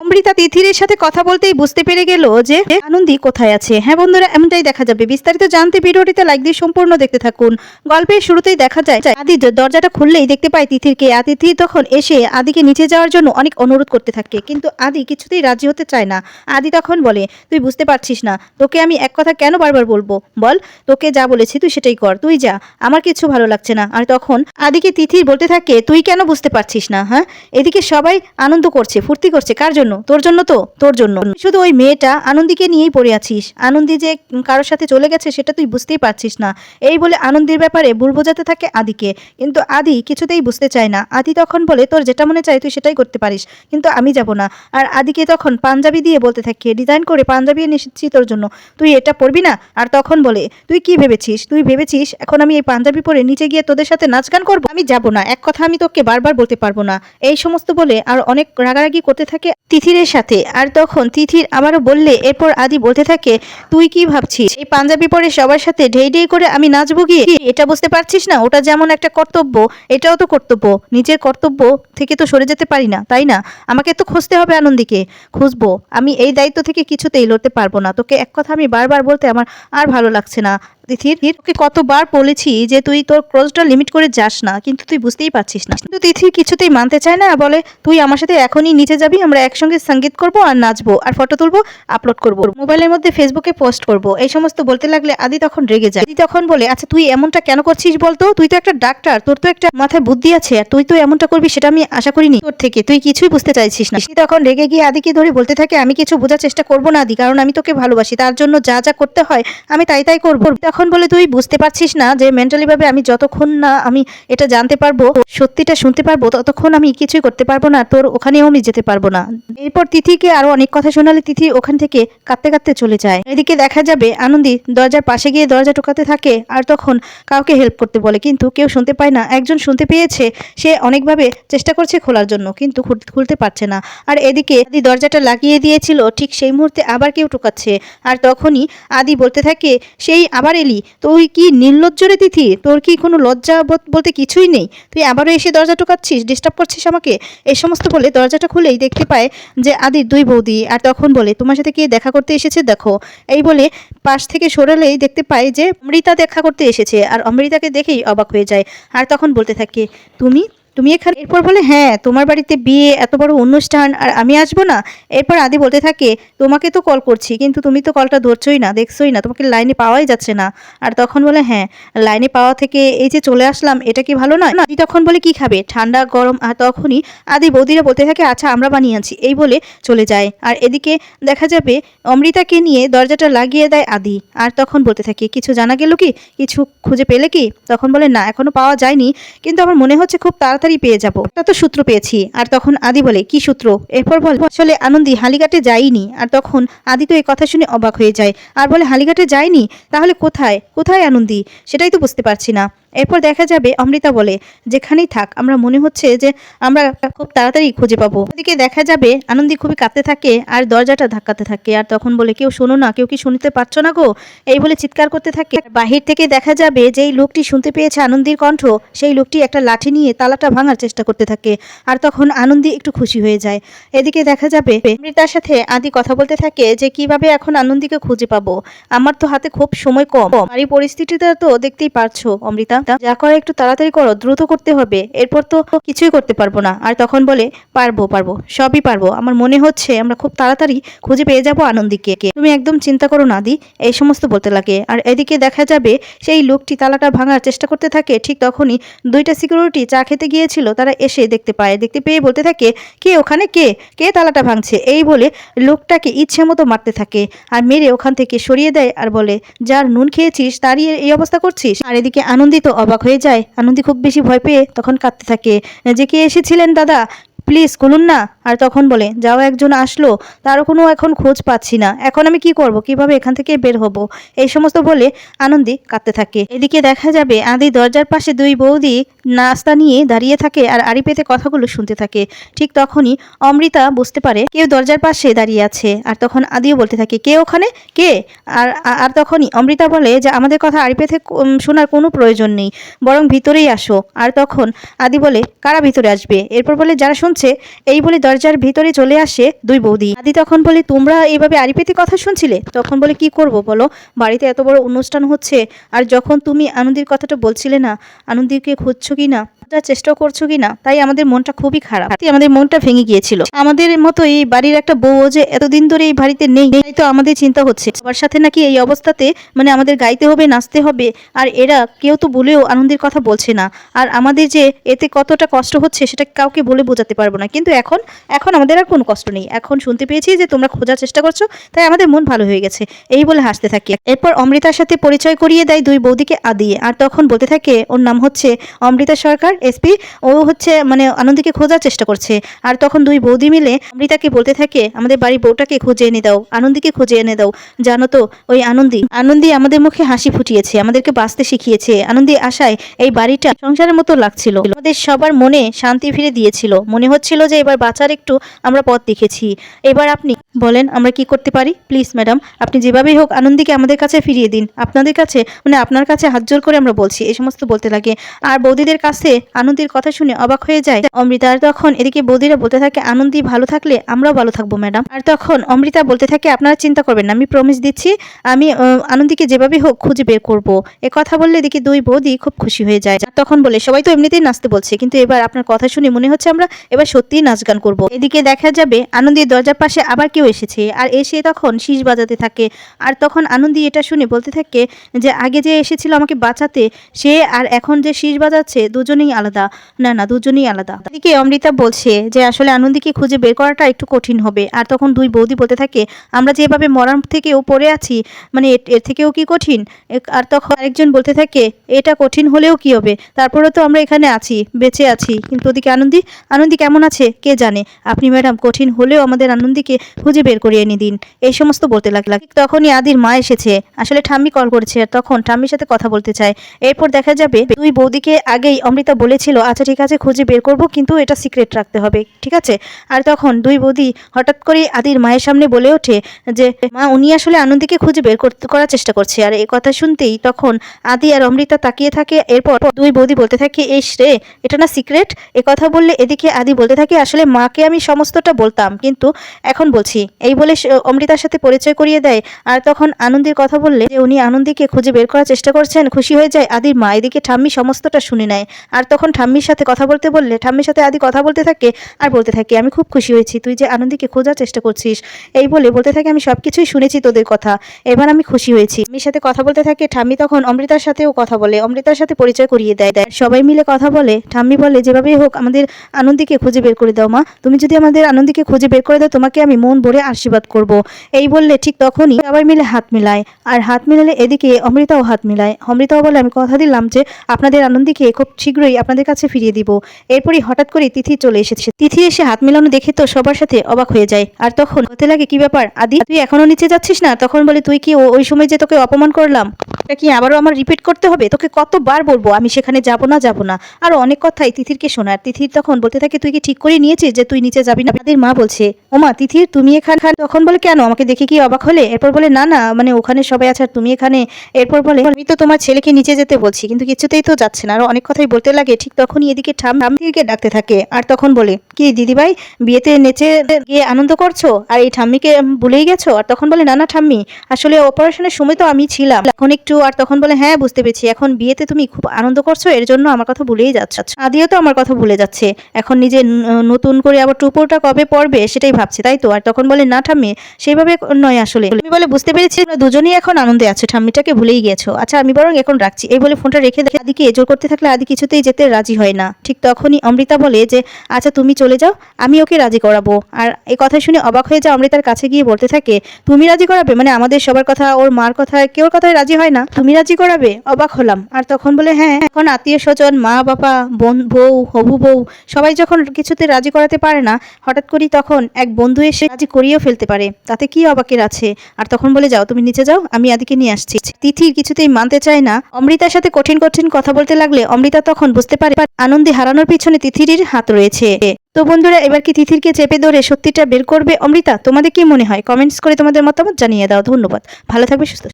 অমৃতা তিথিরের সাথে কথা বলতেই বুঝতে পেরে গেল যে আনন্দি কোথায় আছে। হ্যাঁ বন্ধুরা, এমনটাই দেখা যাবে। বিস্তারিত জানতে ভিডিওটিতে লাইক দিয়ে সম্পূর্ণ দেখতে থাকুন। গল্পের শুরুতেই দেখা যায় আদি দরজাটা খুললেই দেখতে পায় তিথিরকে। আর তিথি তখন এসে আদিকে নিচে যাওয়ার জন্য অনেক অনুরোধ করতে থাকে, কিন্তু আদি কিছুতেই রাজি হতে চায় না। আদি তখন বলে, তুই বুঝতে পারছিস না, তোকে আমি এক কথা কেন বারবার বলব? বল, তোকে যা বলেছি তুই সেটাই কর, তুই যা। আমার কিছু ভালো লাগছে না। আর তখন আদিকে তিথির বলতে থাকে, তুই কেন বুঝতে পারছিস না হ্যাঁ? এদিকে সবাই আনন্দ করছে, ফুর্তি করছে। কার জন্য? তোর জন্য তো? তোর জন্য। শুধু ওই মেয়েটা আনন্দীকে নিয়েই পড়ে আছিস। আনন্দী যে কারোর সাথে চলে গেছে, সেটা তুই বুঝতেই পারছিস না। এই বলে আনন্দের ব্যাপারে ভুল বোঝাতে থাকে আদিকে। কিন্তু আদি কিছুতেই বুঝতে চায় না। আদি তখন বলে, তোর যেটা মনে চায়, তুই সেটাই করতে পারিস। কিন্তু আমি যাব না। আর আদিকে তখন পাঞ্জাবি দিয়ে বলতে থাকে, ডিজাইন করে পাঞ্জাবি এনে এসেছি তোর জন্য। তুই এটা পরবি না? আর তখন বলে, তুই কি ভেবেছিস? তুই ভেবেছিস এখন আমি এই পাঞ্জাবি পরে নিচে গিয়ে তোদের সাথে নাচ গান করব? আমি যাব না। এক কথা আমি তোকে বারবার বলতে পারব না। এই সমস্ত বলে আর অনেক রাগারাগি করতে থাকে তিথিরের সাথে। আর তখন তিথির আবারও বললে, এরপর আদি বলতে থাকে, তুই কি ভাবছিস? এই পাঞ্জাবি পরে সবার সাথে ঢেই ঢেই করে আমি নাচবো গিয়ে এটা বুঝতে পারছিস না? ওটা যেমন একটা কর্তব্য, এটাও তো কর্তব্য। নিজের কর্তব্য থেকে তো সরে যেতে পারি না, তাই না? আমাকে তো খুঁজতে হবে আনন্দীকে। খুঁজবো। আমি এই দায়িত্ব থেকে কিছুতেই লড়তে পারব না। তোকে এক কথা আমি বারবার বলতে আমার আর ভালো লাগছে না। তিথির তোকে কতবার বলেছি যে তুই তোর ক্রসটা লিমিট করে যাস না, কিন্তু তুই বুঝতেই পারছিস না। কিন্তু তিথির কিছুতেই মানতে চায় না, বলে, তুই আমার সাথে এখনই নিচে যাবি, আমরা একসঙ্গে সংগীত করব আর নাচবো আর ফটো তুলবো আপলোড করব। মোবাইলের মধ্যে ফেসবুকে পোস্ট করব। এই সমস্ত বলতে লাগলে আদি তখন রেগে যায়। আদি তখন বলে আচ্ছা তুই এমনটা কেন করছিস বলতো? তুই তো একটা ডাক্তার তোর তো একটা মাথায় বুদ্ধি আছে, আর তুই তো এমনটা করবি সেটা আমি আশা করিনি। তোর থেকে তুই কিছুই বুঝতে চাইছিস না। তখন রেগে গিয়ে আদিকে ধরে বলতে থাকে, আমি কিছু বোঝার চেষ্টা করব না আদি, কারণ আমি তোকে ভালোবাসি। তার জন্য যা যা করতে হয়, আমি তাই তাই করব। তখন বলে, তুই বুঝতে পারছিস না যে মেন্টালি ভাবে আমি যতক্ষণ না আমি এটা জানতে পারব, সত্যিটা শুনতে পারব, ততক্ষণ আমি কিছুই করতে পারব না তোর ওখানেও আমি যেতে পারব না। এরপর তিথিকে আরও অনেক কথা শোনালে তিথি ওখান থেকে কাঁদতে কাঁদতে চলে যায়। এদিকে দেখা যাবে আনন্দি দরজার পাশে গিয়ে দরজা টোকাতে থাকে আর তখন কাউকে হেল্প করতে বলে। কিন্তু কেউ শুনতে পায় না। একজন শুনতে পেয়েছে, সে অনেকভাবে চেষ্টা করছে খোলার জন্য, কিন্তু খুলতে পারছে না। আর এদিকে আদি দরজাটা লাগিয়ে দিয়েছিল, ঠিক সেই মুহূর্তে আবার কেউ টোকাচ্ছে আর তখনই আদি বলতে থাকে, সেই আবার এলি? তুই কি নির্লজ্জ রে তিথি? তোর কি কোনো লজ্জা বলতে কিছুই নেই? তুই আবারও এসে দরজা টোকাচ্ছিস ডিস্টার্ব করছিস আমাকে? এই সমস্ত বলে দরজাটা খুলেই দেখতে পায় যে আদির দুই বৌদি, আর তখন বলে, তোমার সাথে কে দেখা করতে এসেছে? দেখো, এই বলে পাশ থেকে সরালেই দেখতে পায় যে অমৃতা দেখা করতে এসেছে, আর অমৃতাকে দেখেই অবাক হয়ে যায়। আর তখন বলতে থাকে, তুমি তুমি এখানে? এরপর বলে হ্যাঁ তোমার বাড়িতে বিয়ে এত বড় অনুষ্ঠান আর আমি আসব না? এরপর আদি বলতে থাকে, তোমাকে তো কল করছি, কিন্তু তুমি তো কলটা ধরছোই না, দেখছোই না, তোমাকে লাইনে পাওয়াই যাচ্ছে না। আর তখন বলে হ্যাঁ লাইনে পাওয়া থেকে এই যে চলে আসলাম, এটা কি ভালো নয়? আদি তখন বলে, কি খাবে? ঠান্ডা, গরম আর তখনই আদি বৌদিরা বলতে থাকে আচ্ছা আমরা বানিয়ে আনছি। এই বলে চলে যায়। আর এদিকে দেখা যাবে, অমৃতাকে নিয়ে দরজাটা লাগিয়ে দেয় আদি। আর তখন বলতে থাকে, কিছু জানা গেল কি? কিছু খুঁজে পেলে কি? তখন বলে, না, এখনও পাওয়া যায়নি। কিন্তু আমার মনে হচ্ছে খুব তাড়াতাড়ি পেয়ে যাব। তা তো সূত্র পেয়েছি। আর তখন আদি বলে, কি সূত্র? এরপর বল, আসলে আনন্দি হালিঘাটে যাইনি। আর তখন আদি তো এই কথা শুনে অবাক হয়ে যায়। আর বলে, হালিঘাটে যায়নি তাহলে কোথায়? কোথায় আনন্দি? সেটাই তো বুঝতে পারছি না। এরপর দেখা যাবে অমৃতা বলে, যেখানেই থাক, আমরা মনে হচ্ছে যে আমরা খুব তাড়াতাড়ি খুঁজে পাবো। ওদিকে দেখা যাবে আনন্দি খুবই কাঁদতে থাকে আর দরজাটা ধাক্কাতে থাকে আর তখন বলে, কেউ শোনো না, কেউ কি শুনতে পারছ না গো? এই বলে চিৎকার করতে থাকে। বাহির থেকে দেখা যাবে যেই লোকটি শুনতে পেয়েছে আনন্দির কণ্ঠ, সেই লোকটি একটা লাঠি নিয়ে তালাটা ভাঙার চেষ্টা করতে থাকে আর তখন আনন্দি একটু খুশি হয়ে যায়। এদিকে দেখা যাবে অমৃতার সাথে আদি কথা বলতে থাকে যে, কীভাবে এখন আনন্দিকে খুঁজে পাবো? আমার তো হাতে খুব সময় কম। আর এই পরিস্থিতিটা তো দেখতেই পারছ, অমৃতা। যা করে একটু তাড়াতাড়ি করো, দ্রুত করতে হবে। এরপর তো কিছুই করতে পারব না। আর তখন বলে, পারব পারব, সবই পারব। আমার মনে হচ্ছে আমরা খুব তাড়াতাড়ি খুঁজে পেয়ে যাব আনন্দিকে তুমি একদম চিন্তা করো না দি এই সমস্ত বলতে লাগে। আর এদিকে দেখা যাবে, সেই লোকটি তালাটা ভাঙার চেষ্টা করতে থাকে। ঠিক তখনই দুইটা সিকিউরিটি চা খেতে গিয়েছিল। তারা এসে দেখতে পায়। দেখতে পেয়ে বলতে থাকে, কে, ওখানে কে? কে তালাটা ভাঙছে? এই বলে লোকটাকে ইচ্ছে মতো মারতে থাকে আর মেরে ওখান থেকে সরিয়ে দেয় আর বলে, যার নুন খেয়েছিস, তারই এই অবস্থা করছিস? আর এদিকে আনন্দিত অবাক হয়ে যায়। আনন্দি খুব বেশি ভয় পেয়ে তখন কাঁদতে থাকে। যে কে এসেছিলেন দাদা? প্লিজ খুলুন না। আর তখন বলে, যাও একজন আসলো, তারও কোনো এখন খোঁজ পাচ্ছি না। এখন আমি কি করব? কীভাবে এখান থেকে বের হব? এই সমস্ত বলে আনন্দি কাঁদতে থাকে। এদিকে দেখা যাবে আদি দরজার পাশে দুই বৌদি নাস্তা নিয়ে দাঁড়িয়ে থাকে আর আড়ি পেতে কথাগুলো শুনতে থাকে। ঠিক তখনই অমৃতা বুঝতে পারে কেউ দরজার পাশে দাঁড়িয়ে আছে। আর তখন আদিও বলতে থাকে, কে ওখানে? কে? আর, আর- তখনই অমৃতা বলে যে, আমাদের কথা আড়ি পেতে শোনার কোনো প্রয়োজন নেই। বরং ভিতরেই আসো। আর তখন আদি বলে, কারা ভিতরে আসবে? এরপর বলে, যারা শুনছে চলছে এই বলে দরজার ভিতরে চলে আসে দুই বৌদি। আদি তখন বলে, তোমরা এইভাবে আড়িপেতে কথা শুনছিলে? তখন বলে, কি করব বলো? বাড়িতে এত বড় অনুষ্ঠান হচ্ছে, আর যখন তুমি আনন্দের কথাটা বলছিলে না, আনন্দিকে খুঁজছো কি না? খোঁজার চেষ্টা করছ কি না? তাই আমাদের মনটা খুবই খারাপ। আমাদের মনটা ভেঙে গিয়েছিল। আমাদের মতো এই বাড়ির একটা বউ যে এতদিন ধরে এই বাড়িতে নেই, তাই তো আমাদের চিন্তা হচ্ছে। সবার সাথে নাকি এই অবস্থাতে মানে আমাদের গাইতে হবে, নাচতে হবে, আর এরা কেউ তো বলেও আনন্দের কথা বলছে না। আর আমাদের যে এতে কতটা কষ্ট হচ্ছে সেটা কাউকে বলে বোঝাতে পারব না। কিন্তু এখন এখন আমাদের আর কোনো কষ্ট নেই। এখন শুনতে পেয়েছি যে তোমরা খোঁজার চেষ্টা করছ, তাই আমাদের মন ভালো হয়ে গেছে। এই বলে হাসতে থাকি। এরপর অমৃতার সাথে পরিচয় করিয়ে দেয় দুই বৌদিকে আদিয়ে। আর তখন বলতে থাকে, ওর নাম হচ্ছে অমৃতা সরকার। এসপি ও হচ্ছে মানে আনন্দীকে খোঁজার চেষ্টা করছে। আর তখন দুই বৌদি মিলে অমৃতাকে বলতে থাকে, আমাদের বাড়ির বউটাকে খুঁজে এনে দাও, আনন্দীকে খুঁজে এনে দাও। জানো তো, ওই আনন্দী আনন্দী আমাদের মুখে হাসি ফুটিয়েছে, আমাদেরকে বাঁচতে শিখিয়েছে। আনন্দী আশায় এই বাড়িটা সংসারের মতো লাগছিল। আমাদের সবার মনে শান্তি ফিরে দিয়েছিল। মনে হচ্ছিল যে এবার বাঁচার একটু আমরা পথ দেখেছি। এবার আপনি বলেন, আমরা কি করতে পারি? প্লিজ ম্যাডাম, আপনি যেভাবেই হোক আনন্দীকে আমাদের কাছে ফিরিয়ে দিন। আপনাদের কাছে মানে আপনার কাছে হাত জোর করে আমরা বলছি, এই সমস্ত বলতে লাগে। আর বৌদিদের কাছে আনন্দীর কথা শুনে অবাক হয়ে যায় অমৃতা। আর তখন এদিকে বৌদিরা বলতে থাকে, আনন্দী, ভালো থাকলে আমরাও ভালো থাকব, ম্যাডাম। আর তখন অমৃতা বলতে থাকে, আপনারা চিন্তা করবেন না, আমি প্রমিস দিচ্ছি, আমি আনন্দীকে যেভাবে হোক খুঁজে বের করব। এ কথা বললে এদিকে দুই বৌদি খুব খুশি হয়ে যায়। তখন বলে, সবাই তো এমনিতেই নাচতে বলছে, কিন্তু এবার আপনার কথা শুনে মনে হচ্ছে আমরা এবার সত্যিই নাচ গান করব। এদিকে দেখা যাবে আনন্দীর দরজার পাশে আবার কেউ এসেছে, আর এসে তখন শীষ বাজাতে থাকে। আর তখন আনন্দী এটা শুনে বলতে থাকে যে, আগে যে এসেছিল আমাকে বাঁচাতে, সে আর এখন যে শীষ বাজাচ্ছে, দুজনেই আলাদা। না না, দুজনেই আলাদা। এদিকে অমৃতা বলছে যে, আসলে আনন্দীকে খুঁজে বের করাটা একটু কঠিন হবে। আর তখন দুই বৌদি বলতে থাকে, আমরা যেভাবে মরার থেকেও পড়ে আছি মানে এর- থেকেও কি কঠিন? আর তখন আরেকজন বলতে থাকে, এটা কঠিন হলেও কি হবে? তারপরে তো আমরা এখানে আছি, বেঁচে আছি। কিন্তু ওদিকে আনন্দী আনন্দী, কেমন আছে? কে জানে? আপনি ম্যাডাম, কঠিন হলেও আমাদের আনন্দীকে খুঁজে বের করে এনে দিন। এই সমস্ত বলতে লাগলা। তখনই আদির মা এসেছে। আসলে ঠাম্মি কল করেছে আর তখন ঠাম্মির সাথে কথা বলতে চায়। এরপর দেখা যাবে, দুই বৌদিকে আগেই অমৃতা বলেছিল আচ্ছা ঠিক আছে, খুঁজে বের করব, কিন্তু এটা সিক্রেট রাখতে হবে। ঠিক আছে? আর তখন দুই বৌদি হঠাৎ করে আদির মায়ের সামনে বলে ওঠে যে, মা, উনি আসলে আনন্দীকে খুঁজে বের করার চেষ্টা করছে। আর এই কথা শুনতেই তখন আদি আর অমৃতা তাকিয়ে থাকে, এরপর দুই বৌদি বলতে থাকে এই রে, এটা না সিক্রেট এ কথা বললে এদিকে আদি বলতে থাকে, আসলে মাকে আমি সমস্তটা বলতাম, কিন্তু এখন বলছি। এই বলে অমৃতার সাথে পরিচয় করিয়ে দেয়, আর তখন আনন্দের কথা বললে যে, উনি আনন্দীকে খুঁজে বের করার চেষ্টা করছেন, খুশি হয়ে যায়। আদির মা এদিকে ঠাম্মি সমস্তটা শুনে নেয়, আর তখন ঠাম্মির সাথে কথা বলতে বললে, ঠাম্মির সাথে আদি কথা বলতে থাকে আর বলতে থাকে, আমি খুব খুশি হয়েছি, তুই যে আনন্দীকে খোঁজার চেষ্টা করছিস। এই বলে বলতে থাকে, আমি সব কিছুই শুনেছি তোদের কথা, এবার আমি খুশি হয়েছি। ঠাম্মির সাথে কথা বলতে থাকে, ঠাম্মি তখন অমৃতার সাথেও কথা বলে, অমৃতার সাথে পরিচয় করিয়ে দেয় দেয়। সবাই মিলে কথা বলে, ঠাম্মি বলে, যেভাবেই হোক, আমাদের আনন্দীকে খুঁজে বের করে দাও মা। তুমি যদি আমাদের আনন্দীকে খুঁজে বের করে দাও, তোমাকে আমি মন ভরে আশীর্বাদ করব। এই বললে ঠিক তখনই সবাই মিলে হাত মিলায়, আর হাত মিলালে এদিকে অমৃতাও হাত মিলায়। অমৃতাও বলে, আমি কথা দিলাম যে, আপনাদের আনন্দীকে খুব শীঘ্রই আপনাদের কাছে ফিরিয়ে দিব। এরপরই হঠাৎ করে তিথি চলে এসেছে। তিথি এসে হাত মেলানো দেখে তো সবার সাথে অবাক হয়ে যায়। আর তখন হতে লাগে কি ব্যাপার? আদি, তুই এখনও নিচে যাচ্ছিস না? তখন বলে, তুই কি ওই সময় যে তোকে অপমান করলাম, এটা কি আবারও আমার রিপিট করতে হবে? তোকে কতবার বলব, আমি সেখানে যাব না যাব না? আর অনেক কথাই তিথিরকে শোনার। তিথির তখন বলতে থাকে, তুই কি ঠিক করে নিয়েছিস যে তুই নিচে যাবি না? তাদের মা বলছে, ওমা, তিথির তুমি এখানে? তখন বলে, কেন? আমাকে দেখে কি অবাক হলে? এরপর বলে, না না মানে ওখানে সবাই আছে আর তুমি এখানে? এরপর বলে, আমি তো তোমার ছেলেকে নিচে যেতে বলছি, কিন্তু কিছুতেই তো যাচ্ছে না। আর অনেক কথাই বলতে লাগে। ঠিক তখনই এদিকে ঠাম ঠাম থেকে ডাকতে থাকে। আর তখন বলে কি দিদিভাই বিয়েতে নেচে গিয়ে আনন্দ করছ? আর এই ঠাম্মিকে ভুলেই গেছো? আর তখন বলে, না না, ঠাম্মি, আসলে অপারেশনের সময় তো আমি ছিলাম। এখন একটু আর তখন বলে হ্যাঁ বুঝতে পেরেছি। এখন বিয়েতে তুমি খুব আনন্দ করছ, এর জন্য আমার কথা ভুলেই যাচ্ছ। আদিও তো আমার কথা ভুলে যাচ্ছে। এখন নিজে নতুন করে আবার টুপোটা কবে পড়বে সেটাই ভাবছে, তাই তো? আর তখন বলে, না, ঠাম্মি সেইভাবে নয় আসলে। তুমি বলে, বুঝতে পেরেছি দুজনেই এখন আনন্দে আছো, ঠাম্মিটাকে ভুলেই গেছো। আচ্ছা আমি বরং এখন রাখছি। এই বলে ফোনটা রেখে দেখে আদিকে জোর করতে থাকলে আদি কিছুতেই যেতে রাজি হয় না। ঠিক তখনই অমৃতা বলে যে আচ্ছা তুমি চলে যাও, আমি ওকে রাজি করাবো। আর এই কথা শুনে অবাক হয়ে যাও অমৃতার কাছে গিয়ে বলতে থাকে, তুমি রাজি করাবে? মানে আমাদের সবার কথা, ওর মার কথা কেউ কথায় রাজি হয় না। তুমি রাজি করাবে? অবাক হলাম। আর তখন বলে হ্যাঁ এখন আত্মীয় স্বজন, মা, বাবা, বোন, বউ, হবু বউ, সবাই যখন কিছুতে রাজি করাতে পারে না, হঠাৎ করেই তখন এক বন্ধু এসে রাজি করিয়েও ফেলতে পারে। তাতে কি অবাকের আছে? আর তখন বলে, যাও, তুমি নিচে যাও, আমি আদিকে নিয়ে আসছি। তিথির কিছুতেই মানতে চায় না। অমৃতার সাথে কঠিন কঠিন কথা বলতে লাগলে অমৃতা তখন বুঝতে পারে, আনন্দে হারানোর পিছনে তিথির হাত রয়েছে। তো বন্ধুরা, এবার কি তিথিরকে চেপে ধরে সত্যিটা বের করবে অমৃতা? তোমাদের কি মনে হয়? কমেন্টস করে তোমাদের মতামত জানিয়ে দাও। ধন্যবাদ। ভালো থাকবে, সুস্থ